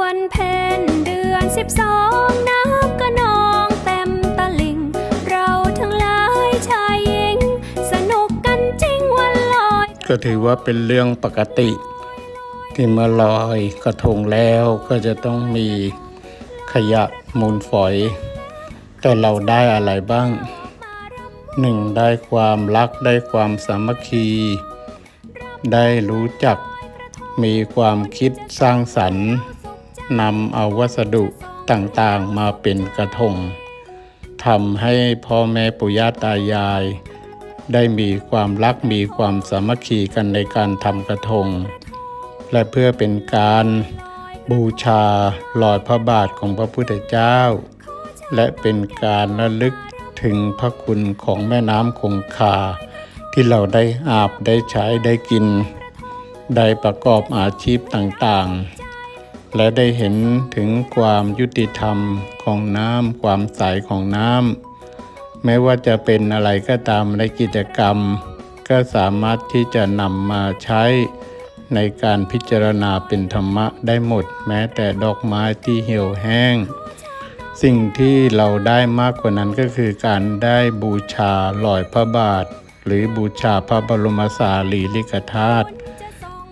วันเพ็ญเดือนสิบสองน้ำก็นองเต็มตลิ่ง เราทั้งหลายชายหญิง สนุกกันจริงวันลอย ก็ถือว่าเป็นเรื่องปกติ ที่เมื่อลอยกระทงแล้วก็จะต้องมีขยะมูลฝอย แต่เราได้อะไรบ้างหนึ่งได้ความรักได้ความสามัคคี ได้รู้จักมีความคิดสร้างสรรค์ นำเอาวัสดุต่างๆมาเป็นกระทงทำให้พ่อแม่ปู่ย่าตายาย ได้มีความรักมีความสามัคคีกันในการทำกระทง และเพื่อเป็นการบูชาลอยพระบาทของพระพุทธเจ้า และเป็นการระลึกถึงพระคุณของแม่น้ำคงคา ที่เราได้อาบได้ใช้ได้กิน ได้ประกอบอาชีพต่างๆ และได้เห็นถึงความยุติธรรมของน้ำความใสของน้ำไม่ว่าจะเป็นอะไรก็ตามในกิจกรรม ก็สามารถที่จะนำมาใช้ในการพิจารณาเป็นธรรมะได้หมด แม้แต่ดอกไม้ที่เหี่ยวแห้ง สิ่งที่เราได้มากกว่านั้นก็คือการได้บูชาลอยพระบาท หรือบูชาพระบรมสารีริกธาตุ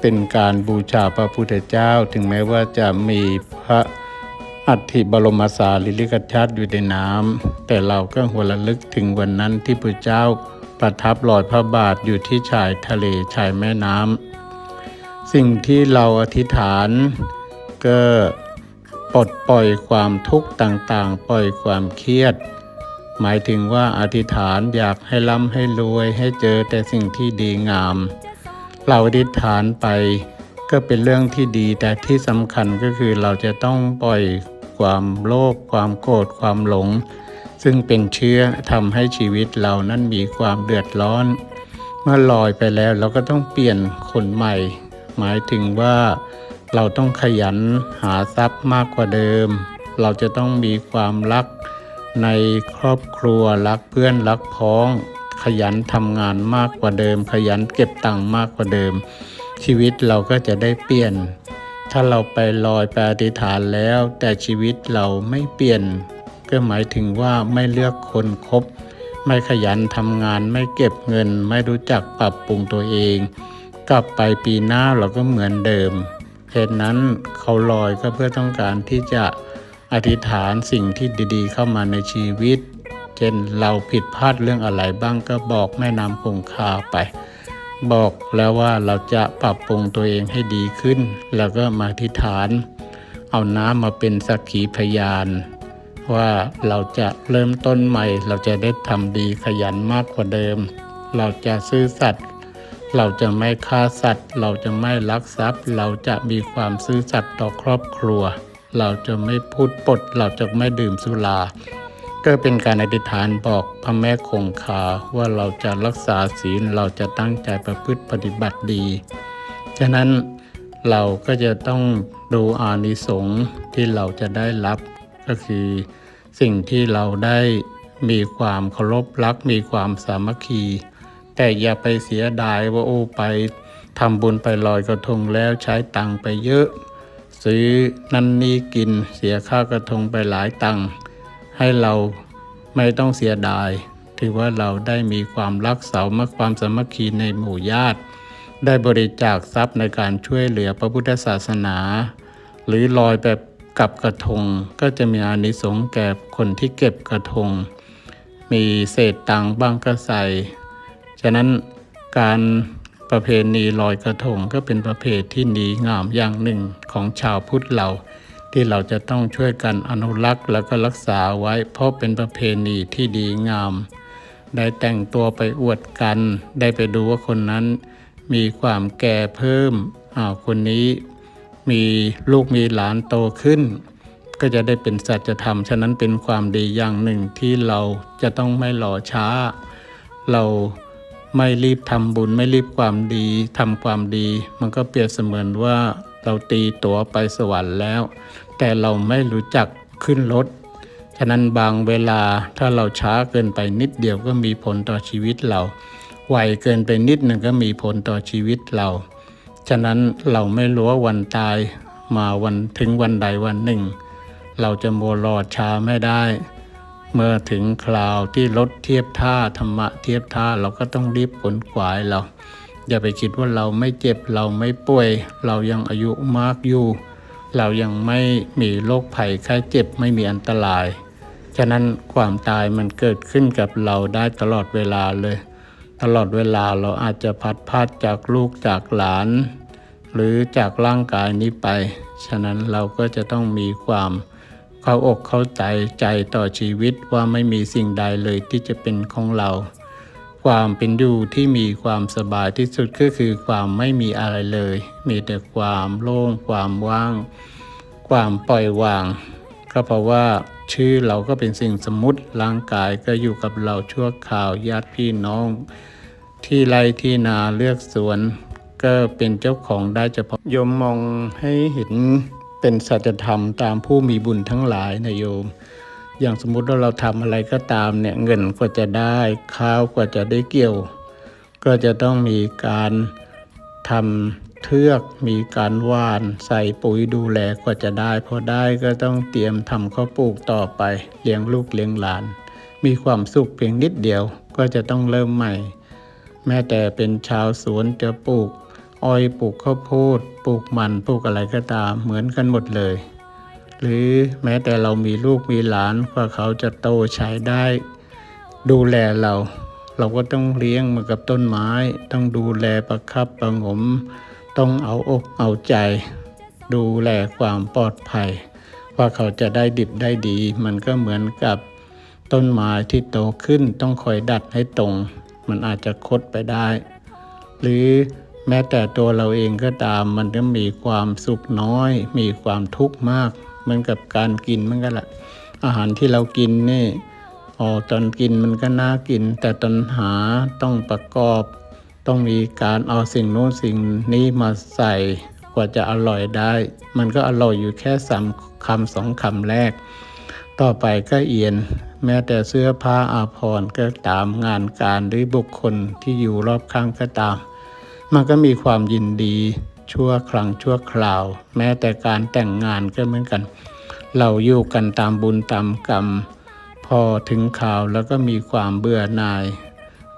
เป็นการบูชาพระพุทธเจ้า ถึงแม้ว่าจะมีพระอัฐิบรมสารีริกธาตุอยู่ในน้ำแต่เราก็หัวระลึกถึงวันนั้นที่พระเจ้าประทับลอยพระบาทอยู่ที่ชายทะเลชายแม่น้ำสิ่งที่เราอธิษฐาน ก็ปลดปล่อยความทุกข์ต่างๆ ปล่อยความเครียด หมายถึงว่าอธิษฐานอยากให้ร่ำให้รวยให้เจอแต่สิ่งที่ดีงาม เราอธิษฐานไป ก็เป็นเรื่องที่ดี แต่ที่สำคัญก็คือเราจะต้องปล่อยความโลภความโกรธความหลง ซึ่งเป็นเชื้อทำให้ชีวิตเรานั้นมีความเดือดร้อน เมื่อลอยไปแล้วเราก็ต้องเปลี่ยนคนใหม่ หมายถึงว่าเราต้องขยันหาทรัพย์มากกว่าเดิม เราจะต้องมีความรักในครอบครัวรักเพื่อนรักพ้อง ขยันทำงานมากกว่าเดิม ขยันเก็บตังค์มากกว่าเดิม ชีวิตเราก็จะได้เปลี่ยน ถ้าเราไปลอยไปอธิษฐานแล้ว แต่ชีวิตเราไม่เปลี่ยน ก็หมายถึงว่าไม่เลือกคนคบ ไม่ขยันทำงานไม่เก็บเงิน ไม่รู้จักปรับปรุงตัวเอง กลับไปปีหน้าเราก็เหมือนเดิมเหตุนั้นเขาลอยก็เพื่อต้องการที่จะอธิษฐานสิ่งที่ดีๆ เข้ามาในชีวิต เช่น เราผิดพลาดเรื่องอะไรบ้างก็บอกแม่น้ำคงคาไป บอกแล้วว่าเราจะปรับปรุงตัวเองให้ดีขึ้น แล้วก็มาอธิฐาน เอาน้ำมาเป็นสักขีพยาน ว่าเราจะเริ่มต้นใหม่ เราจะได้ทำดีขยันมากกว่าเดิม เราจะซื่อสัตย์เราจะไม่ฆ่าสัตว์ เราจะไม่ลักทรัพย์ เราจะมีความซื่อสัตย์ต่อครอบครัว เราจะไม่พูดปด เราจะไม่ดื่มสุรา ก็เป็นการอธิษฐานบอกพระแม่คงคาว่าเราจะรักษาศีลเราจะตั้งใจประพฤติปฏิบัติดี ฉะนั้นเราก็จะต้องดูอานิสงส์ที่เราจะได้รับ ก็คือสิ่งที่เราได้มีความเคารพรักมีความสามัคคี แต่อย่าไปเสียดายว่าโอ้ไปทำบุญไปลอยกระทงแล้วใช้ตังค์ไปเยอะ ซื้อนั่นนี่กินเสียค่ากระทงไปหลายตังค์ ให้เราไม่ต้องเสียดาย ถือว่าเราได้มีความรักเสามาความสามัคคีในหมู่ญาติ ได้บริจาคทรัพย์ในการช่วยเหลือพระพุทธศาสนา หรือลอยแบบกับกระทงก็จะมีอานิสงส์แก่คนที่เก็บกระทง มีเศษตังบ้างก็ใส่ ฉะนั้นการประเพณีลอยกระทงก็เป็นประเพณีที่ดีงามอย่างหนึ่งของชาวพุทธเรา ที่เราจะต้องช่วยกันอนุรักษ์แล้วก็รักษาไว้ เพราะเป็นประเพณีที่ดีงาม ได้แต่งตัวไปอวดกัน ได้ไปดูว่าคนนั้น มีความแก่เพิ่มอ้าวคนนี้ มีลูกมีหลานโตขึ้น ก็จะได้เป็นสัจธรรม ฉะนั้นเป็นความดีอย่างหนึ่งที่เราจะต้องไม่หล่อช้า เราไม่รีบทำบุญไม่รีบความดีทำความดี มันก็เปรียบเสมือนว่า เราตีตั๋วไปสวรรค์แล้ว แต่เราไม่รู้จักขึ้นรถ ฉะนั้นบางเวลาถ้าเราช้าเกินไปนิดเดียวก็มีผลต่อชีวิตเรา ไวเกินไปนิดหนึ่งก็มีผลต่อชีวิตเรา ฉะนั้นเราไม่รู้ว่าวันตายมาวันถึงวันใดวันหนึ่ง เราจะโมวรอช้าไม่ได้ เมื่อถึงคราวที่รถเทียบท่าธรรมะเทียบท่าเราก็ต้องรีบขนขวายเรา อย่าไปคิดว่าเราไม่เจ็บเราไม่ป่วย เรายังอายุมากอยู่ เรายังไม่มีโรคภัยไข้เจ็บไม่มีอันตราย ฉะนั้นความตายมันเกิดขึ้นกับเราได้ตลอดเวลาเลย ตลอดเวลาเราอาจจะพัดพาดจากลูกจากหลาน หรือจากร่างกายนี้ไป ฉะนั้นเราก็จะต้องมีความเข้าอกเข้าใจใจต่อชีวิตว่าไม่มีสิ่งใดเลยที่จะเป็นของเรา ความเป็นอยู่ที่มีความสบายที่สุดก็คือความไม่มีอะไรเลย มีแต่ความโล่งความว่าง ความปล่อยวาง ก็เพราะว่าชื่อเราก็เป็นสิ่งสมมุติร่างกายก็อยู่กับเราชั่วคราวญาติพี่น้อง ที่ไร่ที่นาเลือกสวน ก็เป็นเจ้าของได้เฉพาะโยมมองให้เห็นเป็นสัจธรรมตามผู้มีบุญทั้งหลายนะโยม อย่างสมมุติว่าเราทำอะไรก็ตามเนี่ยเงินกว่าจะได้ข้าวกว่าจะได้เกี่ยว ก็จะต้องมีการทำเทือกมีการหว่านใส่ปุ๋ยดูแลกว่าจะได้พอได้ก็ต้องเตรียมทำข้าวปลูกต่อไปเลี้ยงลูกเลี้ยงหลาน มีความสุขเพียงนิดเดียวก็จะต้องเริ่มใหม่ แม้แต่เป็นชาวสวนจะปลูกอ้อยปลูกข้าวโพดปลูกมันปลูกอะไรก็ตามเหมือนกันหมดเลย หรือแม้แต่เรามีลูกมีหลานกว่าเขาจะโตใช้ได้ ดูแลเรา เราก็ต้องเลี้ยงเหมือนกับต้นไม้ ต้องดูแลประคับประงม ต้องเอาอกเอาใจ ดูแลความปลอดภัย ว่าเขาจะได้ดิบได้ดี มันก็เหมือนกับต้นไม้ที่โตขึ้นต้องคอยดัดให้ตรง มันอาจจะคดไปได้ หรือแม้แต่ตัวเราเองก็ตามมันก็มีความสุขน้อย มีความทุกข์มาก เหมือนกับการกินมันก็แหละอาหารที่เรากินนี่อ๋อตอนกินมันก็น่ากิน แต่ตอนหาต้องประกอบ ต้องมีการเอาสิ่งโน้นสิ่งนี้มาใส่กว่าจะอร่อยได้ มันก็อร่อยอยู่แค่สามคำสองคำแรก ต่อไปก็เอียน แม้แต่เสื้อผ้าอาภรณ์ก็ตามงานการหรือบุคคลที่อยู่รอบข้างก็ตาม มันก็มีความยินดี ชั่วครั้งชั่วคราว แม้แต่การแต่งงานก็เหมือนกัน เราอยู่กันตามบุญตามกรรม พอถึงข่าวแล้วก็มีความเบื่อหน่าย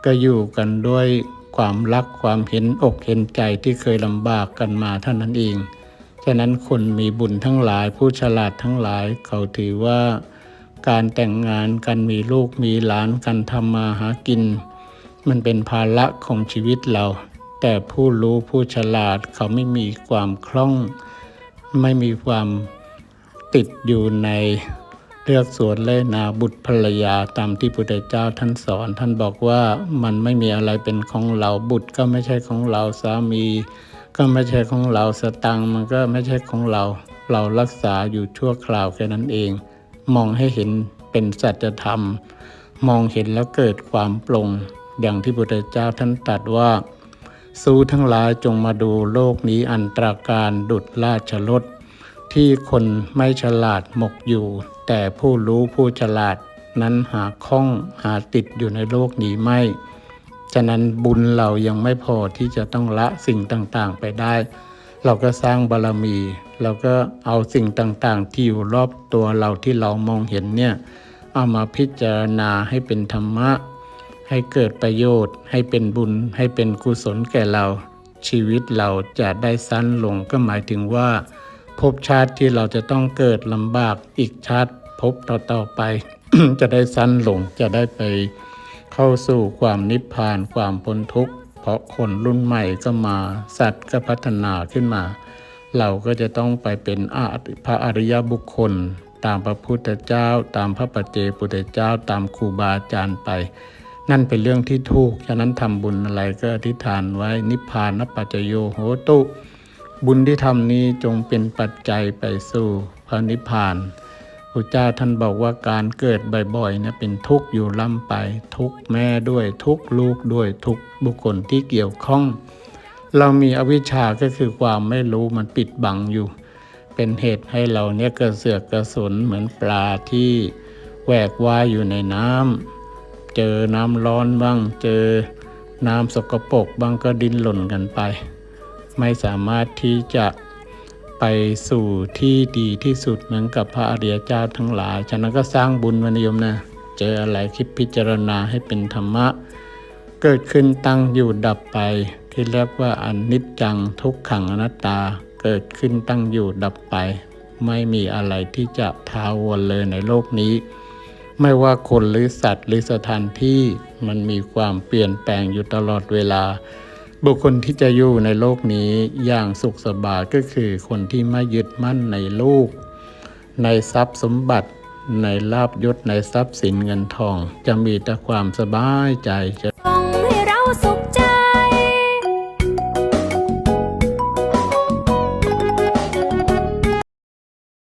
ก็อยู่กันด้วยความรักความเห็นอกเห็นใจที่เคยลำบากกันมาเท่านั้นเอง ฉะนั้นคนมีบุญทั้งหลายผู้ฉลาดทั้งหลายเขาถือว่า การแต่งงานกันมีลูกมีหลานกันทำมาหากิน มันเป็นภาระของชีวิตเรา แต่ผู้รู้ผู้ฉลาดเขาไม่มีความคล่อง ไม่มีความติดอยู่ในเลือกสวนเลยนาบุตรภรรยาตามที่พุทธเจ้าท่านสอน ท่านบอกว่ามันไม่มีอะไรเป็นของเราบุตรก็ไม่ใช่ของเราสามี ก็ไม่ใช่ของเราสตังมันก็ไม่ใช่ของเรา เรารักษาอยู่ชั่วคราวแค่นั้นเอง มองให้เห็นเป็นสัจธรรม มองเห็นแล้วเกิดความปลงอย่างที่พุทธเจ้าท่านตรัสว่า สู้ทั้งหลายจงมาดูโลกนี้อันตราการดุดราชรถที่คนไม่ฉลาดหมกอยู่ แต่ผู้รู้ผู้ฉลาดนั้นหาข้องหาติดอยู่ในโลกนี้ไม่ ฉะนั้นบุญเรายังไม่พอที่จะต้องละสิ่งต่างๆไปได้ เราก็สร้างบารมี เราก็เอาสิ่งต่างๆ ที่อยู่รอบตัวเราที่เรามองเห็นเนี่ย เอามาพิจารณาให้เป็นธรรมะ ให้เกิดประโยชน์ ให้เป็นบุญให้เป็นกุศลแก่เรา ชีวิตเราจะได้สั้นลงก็หมายถึงว่าภพชาติที่เราจะต้องเกิดลำบากอีกชาติภพต่อๆไป จะได้สั้นลงจะได้ไปเข้าสู่ความนิพพานความพ้นทุกข์เพราะคนรุ่นใหม่ก็มาสัตว์ก็พัฒนาขึ้นมา เราก็จะต้องไปเป็นอาพระอริยบุคคล ตามพระพุทธเจ้า ตามพระปัจเจพุทธเจ้า ตามครูบาอาจารย์ไป นั่นเป็นเรื่องที่ถูก ฉะนั้นทำบุญอะไรก็อธิษฐานไว้นิพพานปัจจโยโหตุ บุญที่ทำนี้จงเป็นปัจจัยไปสู่พระนิพพานพระเจ้าท่านบอกว่าการเกิดบ่อยๆเนี่ยเป็นทุกข์อยู่ล่ำไปทุกข์แม่ด้วยทุกข์ลูกด้วยทุกข์บุคคลที่เกี่ยวข้อง เรามีอวิชชาก็คือความไม่รู้มันปิดบังอยู่ เป็นเหตุให้เราเนี่ยกระเสือกกระสนเหมือนปลาที่แหวกว่ายอยู่ในน้ำ เจอน้ำร้อนบ้าง เจอน้ำสกปรกบ้างก็ดิ้นหล่นกันไป ไม่สามารถที่จะไปสู่ที่ดีที่สุดเหมือนกับพระอริยเจ้าทั้งหลาย ฉะนั้นก็สร้างบุญวันยมนะ เจออะไรคิดพิจารณาให้เป็นธรรมะ เกิดขึ้นตั้งอยู่ดับไป ที่เรียกว่าอนิจจังทุกขังอนัตตา เกิดขึ้นตั้งอยู่ดับไป ไม่มีอะไรที่จะทาวรเลยในโลกนี้ ไม่ว่าคนหรือสัตว์หรือสถานที่มันมีความเปลี่ยนแปลงอยู่ตลอดเวลา บุคคลที่จะอยู่ในโลกนี้อย่างสุขสบายก็คือคนที่ไม่ยึดมั่นในลูก ในทรัพย์สมบัติ ในลาบยศในทรัพย์สินเงินทอง จะมีแต่ความสบายใจจะให้เราสุขใจ